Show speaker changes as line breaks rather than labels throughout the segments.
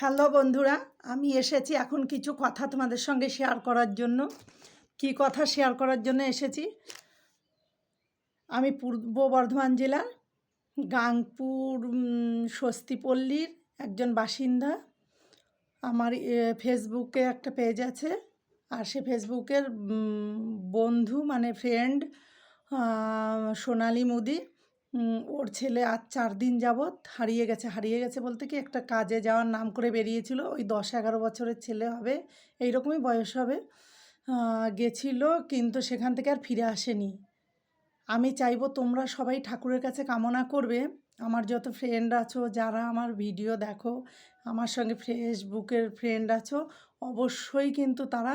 Hello বন্ধুরা, আমি এসেছি এখন কিছু কথা তোমাদের সঙ্গে শেয়ার করার জন্য। কি কথা শেয়ার করার জন্য এসেছি? আমি পূর্ব বর্ধমান জেলার গাংপুর স্বস্তিপল্লীর একজন বাসিন্দা। আমার ফেসবুকে একটা পেজ আছে। আর সে ফেসবুকের বন্ধু মানে ফ্রেন্ড সোনালি মুদি। ওর ছেলে আজ চার দিন যাবৎ হারিয়ে গেছে হারিয়ে গেছে বলতে কি একটা কাজে যাওয়ার নাম করে বেরিয়েছিল। ওই দশ এগারো বছরের ছেলে হবে, এইরকমই বয়স হবে। গেছিল কিন্তু সেখান থেকে আর ফিরে আসেনি। আমি চাইব তোমরা সবাই ঠাকুরের কাছে কামনা করবে। আমার যত ফ্রেন্ড আছো, যারা আমার ভিডিও দেখো, আমার সঙ্গে ফেসবুকের ফ্রেন্ড আছো, অবশ্যই কিন্তু তারা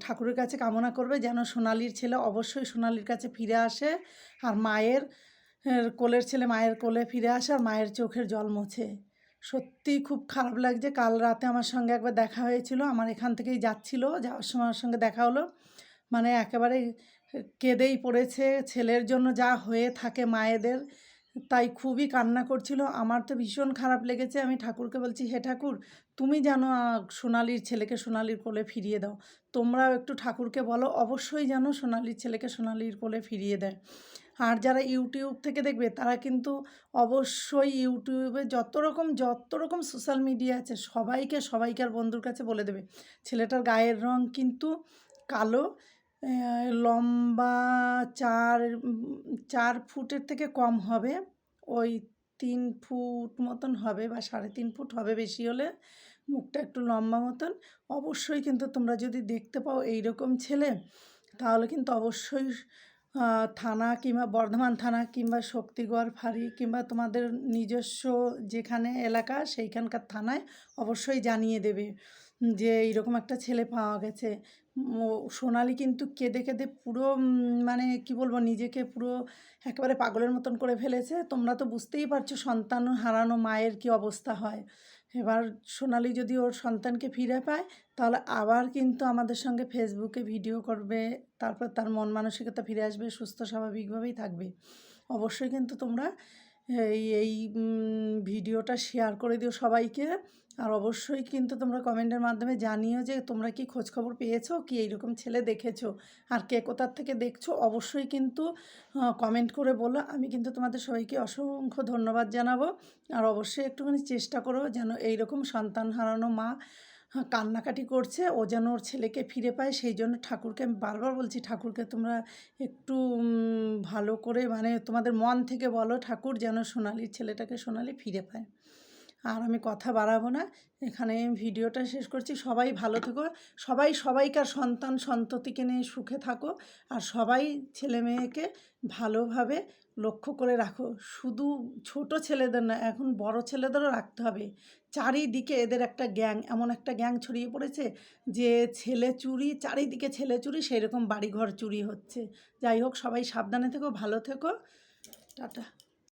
ঠাকুরের কাছে কামনা করবে যেন সোনালির ছেলে অবশ্যই সোনালির কাছে ফিরে আসে আর মায়ের কোলের ছেলে মায়ের কোলে ফিরে আসে আর মায়ের চোখের জল মোছে। সত্যি খুব খারাপ লাগছে। কাল রাতে আমার সঙ্গে একবার দেখা হয়েছিল। আমার এখান থেকেই যাচ্ছিল। যাওয়ার সময় আমার সঙ্গে দেখা হলো। মানে একেবারে কেঁদেই পড়েছে। ছেলের জন্য যা হয়ে থাকে মায়েদের তাই খুবই কান্না করছিল। আমার তো ভীষণ খারাপ লেগেছে। আমি ঠাকুরকে বলছি, হে ঠাকুর, তুমি যেন সোনালির ছেলেকে সোনালির কোলে ফিরিয়ে দাও। তোমরাও একটু ঠাকুরকে বলো, অবশ্যই যেন সোনালির ছেলেকে সোনালির কোলে ফিরিয়ে দেয়। আর যারা ইউটিউব থেকে দেখবে, তারা কিন্তু অবশ্যই ইউটিউবে যত রকম যত রকম সোশ্যাল মিডিয়া আছে, সবাইকে সবাইকার বন্ধুর কাছে বলে দেবে। ছেলেটার গায়ের রং কিন্তু কালো লম্বা চার চার ফুটের থেকে কম হবে। ওই তিন ফুট মতন হবে বা সাড়ে তিন ফুট হবে বেশি হলে মুখটা একটু লম্বা মতন। অবশ্যই কিন্তু তোমরা যদি দেখতে পাও এই রকম ছেলে, তাহলে কিন্তু অবশ্যই থানা কিংবা বর্ধমান থানা কিংবা শক্তিগড়, ফাঁড়ি কিংবা তোমাদের নিজস্ব যেখানে এলাকা সেইখানকার থানায় অবশ্যই জানিয়ে দেবে যে এইরকম একটা ছেলে পাওয়া গেছে। সোনালি কিন্তু কেঁদে কেঁদে পুরো মানে কি বলব, নিজেকে পুরো একেবারে পাগলের মতন করে ফেলেছে। তোমরা তো বুঝতেই পারছ সন্তান হারানো মায়ের কি অবস্থা হয়। এবার সোনালি যদি ওর সন্তানকে ফিরে পায়, তাহলে আবার কিন্তু আমাদের সঙ্গে ফেসবুকে ভিডিও করবে, তারপর তার মন মানসিকতা ফিরে আসবে, সুস্থ, স্বাভাবিকভাবেই থাকবে। অবশ্যই কিন্তু তোমরা এই ভিডিওটা শেয়ার করে দিও সবাইকে। আর অবশ্যই কিন্তু তোমরা কমেন্টের মাধ্যমে জানিও যে তোমরা কি খোঁজখবর পেয়েছ, কি এইরকম ছেলে দেখেছ, আর কে কোথার থেকে দেখছ, অবশ্যই কিন্তু কমেন্ট করে বলো। আমি কিন্তু তোমাদের সবাইকে অসংখ্য ধন্যবাদ জানাব। আর অবশ্যই একটুখানি চেষ্টা করো যেন এইরকম সন্তান হারানো মা কান্নাকাটি করছে, ও যেন ওর ছেলেকে ফিরে পায়। সেই জন্য ঠাকুরকে আমি বারবার বলছি, ঠাকুরকে তোমরা একটু ভালো করে মানে তোমাদের মন থেকে বলো ঠাকুর যেন সোনালির ছেলেটাকে সোনালি ফিরে পায়। আর আমি কথা বাড়াবো না। এখানে ভিডিওটা শেষ করছি। সবাই ভালো থেকো। সবাই সবাইকার সন্তান সন্ততিকে নিয়ে সুখে থাকো। আর সবাই ছেলে মেয়েকে ভালোভাবে লক্ষ্য করে রাখো। শুধু ছোট ছেলেদের না, এখন বড় ছেলেদেরও রাখতে হবে। চারিদিকে এদের একটা গ্যাং, এমন একটা গ্যাং ছড়িয়ে পড়েছে যে ছেলে চুরি, চারিদিকে ছেলে চুরি সেই রকম বাড়িঘর চুরি হচ্ছে। যাই হোক, সবাই সাবধানে থেকো, ভালো থেকো। টাটা।